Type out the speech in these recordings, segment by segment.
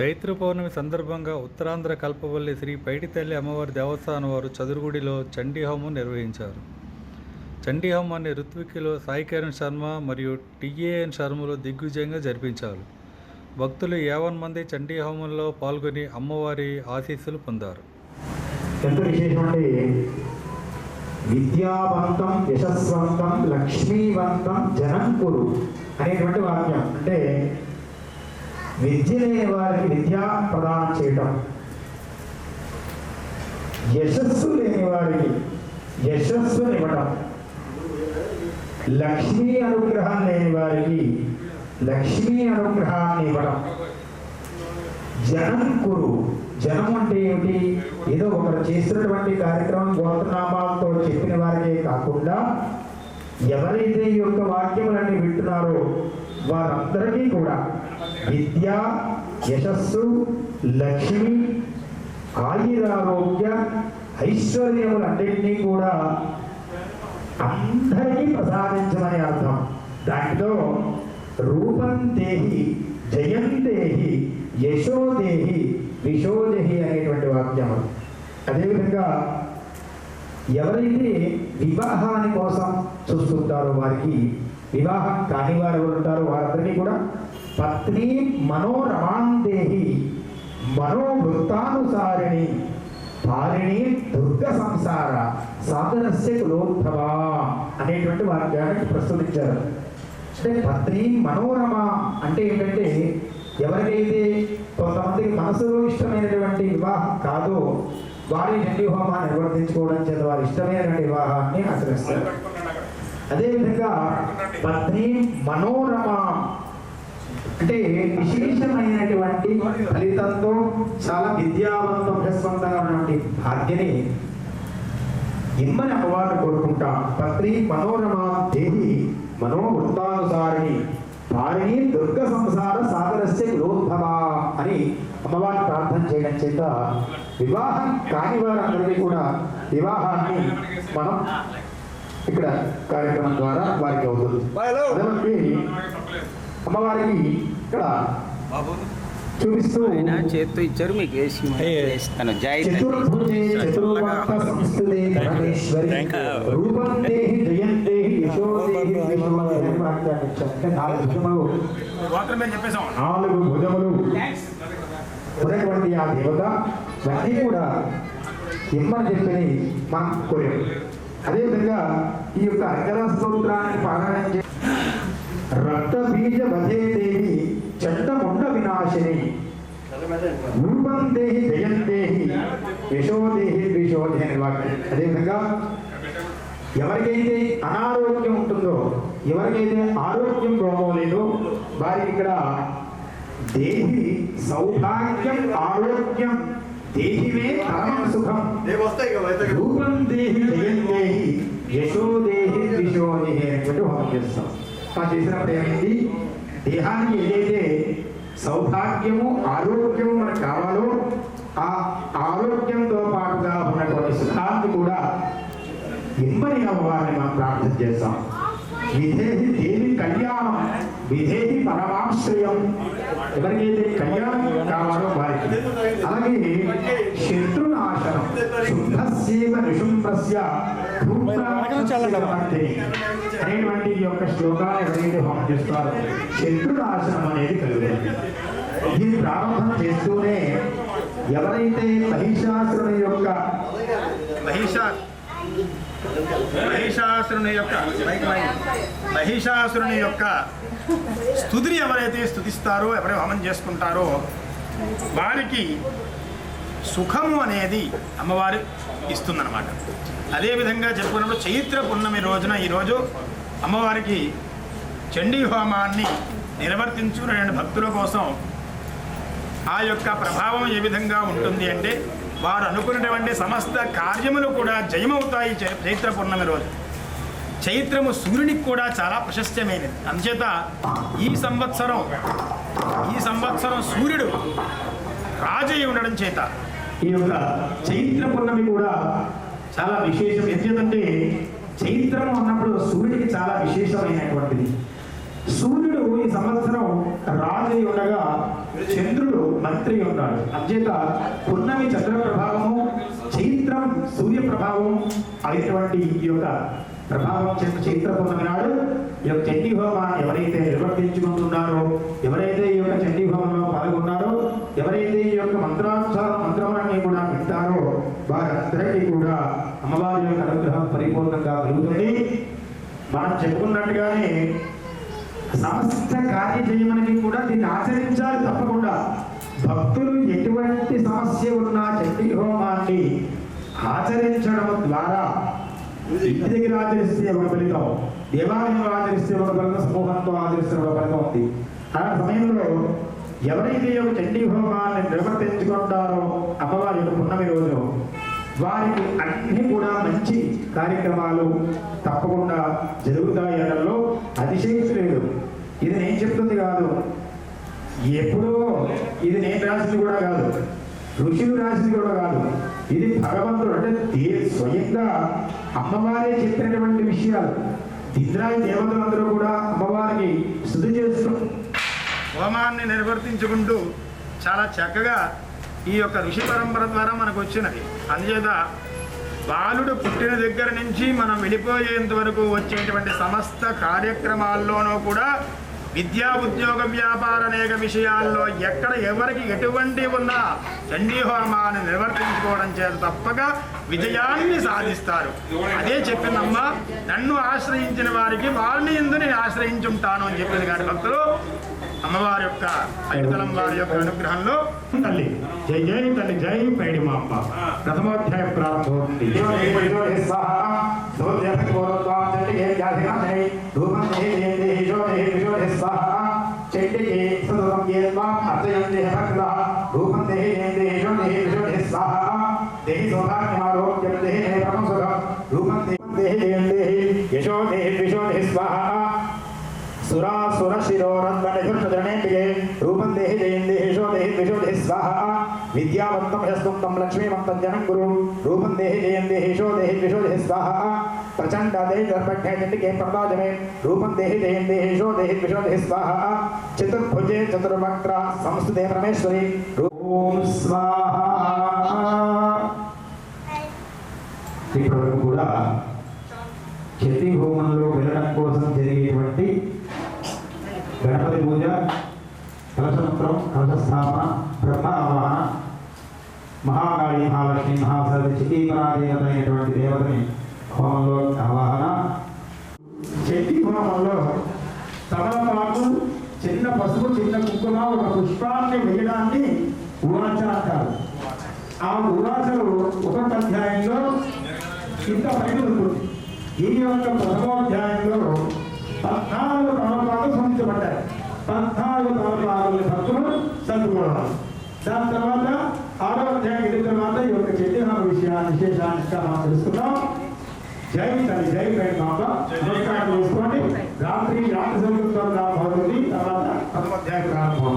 చైత్ర పౌర్ణమి సందర్భంగా ఉత్తరాంధ్ర కల్పవల్లి శ్రీ పైడితల్లి అమ్మవారి దేవస్థానం వారు చదురుగుడిలో చండీ హోమం నిర్వహించారు. చండీ హోమాన్ని ఋత్విక్లో సాయికిరణ్ శర్మ మరియు టిఏఎన్ శర్మలు దిగ్విజయంగా జరిపించారు. భక్తులు యావన్ మంది చండీ హోమంలో పాల్గొని అమ్మవారి ఆశీస్సులు పొందారు. ఎంత విద్యావంతం యశస్వంతం లక్ష్మీవంతం జనం కురు అనేటువంటి వాక్యం. అంటే విద్య లేని వారికి విద్య ప్రదానం చేయటం. యశస్సు లేని వారికి యశస్సునివ్వటం లక్ష్మీ అనుగ్రహం లేని వారికి లక్ష్మీ అనుగ్రహాన్ని ఇవ్వడం జనం కురు. జనం అంటే ఏమిటి? ఏదో ఒకరు చేస్తున్నటువంటి కార్యక్రమం గోత్రనామాలతో చెప్పిన వారికే కాకుండా ఎవరైతే ఈ యొక్క వాక్యములన్నీ వింటున్నారో వారందరికీ కూడా విద్య యశస్సు లక్ష్మి ఆయురారోగ్య ఐశ్వర్యములన్నింటినీ కూడా అందరికీ ప్రసాదించమని అర్థం. దాంట్లో రూపం దేహి జయం దేహి యశో విశోదేహి అనేటువంటి వాక్యం. అదేవిధంగా ఎవరైతే వివాహాని కోసం చూస్తుంటారో వారికి వివాహం కాని వారు ఉంటారో వారందరికీ కూడా పత్ని మనోరమాందేహి మనోవృత్తానుసారిణి పారిణి దుర్గ సంసార సాధనస్య కులోద్భవా అనేటువంటి వాక్యాన్ని ప్రస్తుతించారు. అంటే పత్ని మనోరమ అంటే ఏంటంటే ఎవరికైతే కొంతమందికి మనసులో ఇష్టమైనటువంటి వివాహం కాదో వారి చండీ హోమాన్ని నిర్వర్తించుకోవడం చేత వారి ఇష్టమైనటువంటి వివాహాన్ని ఆచరిస్తారు. అదేవిధంగా పత్ని మనోరమ అంటే విశేషమైనటువంటి ఫలితంతో చాలా విద్యావంతం అభ్యస్వంతంగా ఉన్నటువంటి భాగ్యని ఇమ్మని అమ్మవారు కోరుకుంటా. పత్రి మనోరమ దేహి మనోవృత్తానుసారిణి పారిణి దుర్గ సంసార సాగరస్య కులోద్భవ అని అమ్మవారిని ప్రార్థన చేయడం చేత వివాహం కాని వారందరికీ కూడా వివాహాన్ని మనం ఇక్కడ కార్యక్రమం ద్వారా వారికి అవుతుంది. అదే అమ్మవారికి ఇక్కడ చూపిస్తూ ఆయన చేత్తో ఇచ్చారు మీకు వేసి వేస్తాను. జై నాలుగు భుజములు. ఉన్నటువంటి ఆ దేవత. ఇవన్నీ కూడా ఇమ్మని చెప్పి మనం కోరాం అదేవిధంగా ఈ యొక్క అర్గల స్తోత్రాన్ని పారాయణ చే రక్త బీజ వధే దేవి చండముండ వినాశిని రూపం దేహి జయం దేహి యశో దేహి ద్విషోదేహి అనే వాక్యం. అదేవిధంగా ఎవరికైతే అనారోగ్యం ఉంటుందో ఎవరికైతే ఆరోగ్యం బాగోలేదో వారికి ఇక్కడ దేహి సౌభాగ్యం ఆరోగ్యం దేహిమే పరమం సుఖం. రూపం దేహి జయం దేహి యశో దేహి ద్విషో దేహి అనేటువంటి హోమం చేస్తాం. ఆ చేసినప్పుడు ఏమైంది దేహానికి ఏదైతే సౌభాగ్యము ఆరోగ్యము మనకు కావాలో ఆ ఆరోగ్యంతో పాటుగా ఉన్నటువంటి సుఖాన్ని కూడా ఇమ్మని అవ్వాలని మనం ప్రార్థన చేస్తాం. ఇదే దేవి కళ్యాణం. విధేది పరమాశ్రయం. ఎవరికైతే కళ్యాణం కావాలో వారికి. అలాగే శత్రునాశనం. శుద్ధస్యవ నిశుంభస్య అనేటువంటి ఈ యొక్క శ్లోకాలు ఎవరైతే హోమం చేస్తారో శత్రునాశనం అనేది కలుగుతుంది. దీన్ని ప్రారంభం చేస్తూనే ఎవరైతే మహిషాసురుని యొక్క మహిషా మహిషాసురుని యొక్క మహిషాసురుని యొక్క స్థుతిని ఎవరైతే స్థుతిస్తారో ఎవరైతే హోమం చేసుకుంటారో వారికి సుఖము అనేది అమ్మవారు ఇస్తుందన్నమాట. అదేవిధంగా చెప్పుకున్నప్పుడు చైత్ర పున్నమి రోజున ఈరోజు అమ్మవారికి చండీ హోమాన్ని నిర్వర్తించుకునే భక్తుల కోసం ఆ యొక్క ప్రభావం ఏ విధంగా ఉంటుంది అంటే వారు అనుకున్నటువంటి సమస్త కార్యములు కూడా జయమవుతాయి చైత్ర పూర్ణమి రోజు. చైత్రము సూర్యునికి కూడా చాలా ప్రశస్త్యమైనది అందుచేత ఈ సంవత్సరం ఈ సంవత్సరం సూర్యుడు రాజయ్య ఉండడం చేత ఈ యొక్క చైత్ర పూర్ణమి కూడా చాలా విశేషం. ఎందుకంటే చైత్రం అన్నప్పుడు సూర్యుడికి చాలా విశేషమైనటువంటిది. సూర్యుడు ఈ సంవత్సరం రాజయ్య ఉండగా చంద్రుడు మంత్రి ఉన్నాడు. అంచేత పున్నమి చంద్ర ప్రభావము చైత్రం సూర్య ప్రభావం అయినటువంటి ఈ యొక్క ప్రభావం చేత చైత్ర పున్నమి నాడు ఈ యొక్క చండీ హోమాన్ని ఎవరైతే నిర్వర్తించుకుంటున్నారో ఎవరైతే ఈ యొక్క చండీ హోమంలో పాల్గొన్నారో ఎవరైతే ఈ యొక్క మంత్రానుసార మంత్రములన్నీ కూడా వింటారో వారందరికీ కూడా అమ్మవారి యొక్క అనుగ్రహం పరిపూర్ణంగా కలుగుతుంది. మనం చెప్పుకున్నట్టుగానే సమస్త కార్యజయమనికి కూడా దీన్ని ఆచరించాలి తప్పకుండా. భక్తులు ఎటువంటి సమస్య ఉన్నా చండీ హోమాన్ని ఆచరించడం ద్వారా ఇంటి దగ్గర ఆచరిస్తే ఒక ఫలితం దేవాలయంలో ఆచరిస్తే ఒక ఫలితం సమూహంతో ఆచరిస్తే ఒక ఫలితం ఉంది. ఆ సమయంలో ఎవరైతే ఒక యొక్క చండీ హోమాన్ని నిర్వర్తించుకుంటారో అమ్మవారి యొక్క పున్నమి రోజు వారికి అన్ని కూడా మంచి కార్యక్రమాలు తప్పకుండా జరుగుతాయి అనడంలో అతిశయించలేదు. ఇది నేను చెప్తుంది కాదు. ఎప్పుడో ఇది నేను రాసింది కూడా కాదు. ఋషులు రాసింది కూడా కాదు. ఇది భగవంతుడు అంటే స్వయంగా అమ్మవారే చెప్పినటువంటి విషయాలు. ఇంద్రాయి దేవతలందరూ కూడా అమ్మవారికి శుద్ధి చేస్తూ హోమాన్ని నిర్వర్తించుకుంటూ చాలా చక్కగా ఈ యొక్క ఋషి పరంపర ద్వారా మనకు వచ్చినది. అందుచేత బాలుడు పుట్టిన దగ్గర నుంచి మనం వెళ్ళిపోయేంత వరకు వచ్చేటువంటి సమస్త కార్యక్రమాల్లోనూ కూడా విద్యా ఉద్యోగ వ్యాపార అనేక విషయాల్లో ఎక్కడ ఎవరికి ఎటువంటి ఉన్నా చండీ హోమాన్ని నిర్వర్తించుకోవడం చేత తప్పక విజయాన్ని సాధిస్తారు. అదే చెప్పిందమ్మా నన్ను ఆశ్రయించిన వారికి వారిని ఎందు నేను ఆశ్రయించుంటాను అని చెప్పింది కానీ భక్తులు అమ్మవారి యొక్క ఐదుతలం వారి యొక్క అనుగ్రహంలో తల్లి జై జై తల్లి జై పైడి మా అమ్మ ప్రథమోధ్యాయ ప్రారంభమవుతుంది చండికే సతతం స్వాహ దేహి సౌభాగ్యమారోగ్యం దేహి పరమం సుఖం రూపం దేహి దేహి యశో దేహి విశో దేహి స్వాహ సురాసుర శిరోరంగణిభృషదృణేంద్రిये రూపం దేహి జయం దేహేశో దేహి ద్విషో దేహి స్వాహ విద్యావంతం యస్తం తం లక్ష్మీవంతం జనం గురు రూపం దేహి జయం దేహేశో దేహి ద్విషో దేహి స్వాహ ప్రచండ దేహి ధర్మజ్ఞ చండికే ప్రమాదమే రూపం దేహి జయం దేహేశో దేహి ద్విషో దేహి స్వాహ చతుర్భుజే చతుర్వక్త్ర సంస్థితే పరమేశ్వరి ఓం స్వాహ ఇప్పటివరకు కూడా మహాలక్ష్మి మహాసరస్వతి చితీపరాదేవత అయినటువంటి దేవతని హోమంలో ఆవాహన. చండీ హోమంలో తమలపాకు చిన్న పసుపు చిన్న కుంకుమ ఒక పుష్పాన్ని వేయడాన్ని ఉవాచ అంటారు. ఆ ఉవాచలు ఒక్కొక్క అధ్యాయంలో ఇంత పైన ఉంటుంది. ఈ యొక్క ప్రథమోధ్యాయంలో పద్నాలుగు తమలపాకులు సూచించబడ్డాయి. పద్నాలుగు తమలపాలు భక్తులు చదువుకోవడం దాని తర్వాత ఆరో అధ్యాయం వెళ్ళిన తర్వాత ఈ యొక్క చెల్లిహార విషయాన్ని విశేషాన్ని ఇంకా మనం తెలుసుకున్నాం జై తల్లి జై పై మాత. నమస్కారం చేసుకోండి. రాత్రి రాత్రి సంగీతం ప్రారంభమవుతుంది తర్వాత ప్రథమోధ్యాయం ప్రారంభం.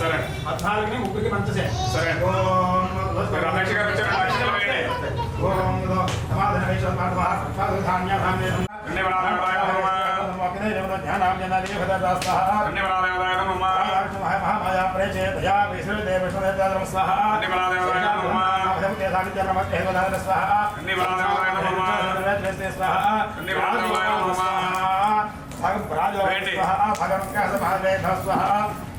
సరే పద్నాలుగుని ముగ్గురికి మంచి సరే మహామాయా ప్రేచేతయా విశ్రుదే విష్ణుదేవ స్వాహ సాగిత్యమస్తేవదాన స్వాహ స్వాహ భగవంకాస మహాదేవ స్వాహ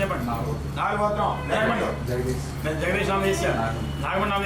చెప్పండి నాలుగు గోత్రం జగదీష్. నామ వేసి నాగమణ నామ